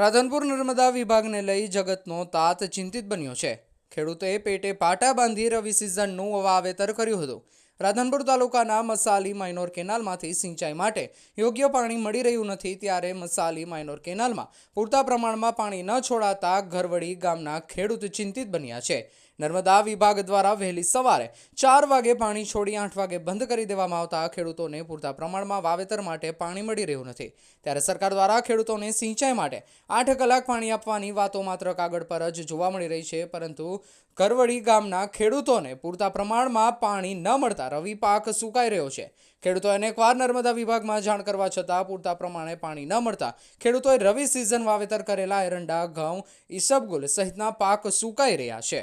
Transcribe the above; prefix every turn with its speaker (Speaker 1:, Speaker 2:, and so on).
Speaker 1: રાધનપુર નર્મદા વિભાગને લઈ જગતનો તાત ચિંતિત બન્યો છે. ખેડૂતોએ પેટે પાટા બાંધી રવિ સિઝનનું વાવેતર કર્યું હતું. રાધનપુર તાલુકાના મસાલી માઇનોર કેનાલમાંથી સિંચાઈ માટે યોગ્ય પાણી મળી રહ્યું નથી ત્યારે મસાલી માઇનોર કેનાલમાં પૂરતા પ્રમાણમાં પાણી ન છોડાતા ઘરવડી ગામના ખેડૂત ચિંતિત બન્યા છે. નર્મદા વિભાગ દ્વારા વહેલી સવારે ચાર વાગે પાણી છોડી આઠ વાગે બંધ કરી દેવામાં આવતા ખેડૂતોને પૂરતા પ્રમાણમાં વાવેતર માટે પાણી મળી રહ્યું નથી. ત્યારે સરકાર દ્વારા ખેડૂતોને સિંચાઈ માટે આઠ કલાક પાણી આપવાની વાતો માત્ર કાગળ પર જ જોવા મળી રહી છે, પરંતુ કરવડી ગામના ખેડૂતોને પૂરતા પ્રમાણમાં પાણી ન મળતા રવિ પાક સુકાઈ રહ્યો છે. ખેડૂતોએ અનેકવાર નર્મદા વિભાગમાં જાણ કરવા છતાં પૂરતા પ્રમાણે પાણી ન મળતા ખેડૂતોએ રવિ સિઝન વાવેતર કરેલા એરંડા, ઘઉં, ઈસબગુલ સહિતના પાક સુકાઈ રહ્યા છે.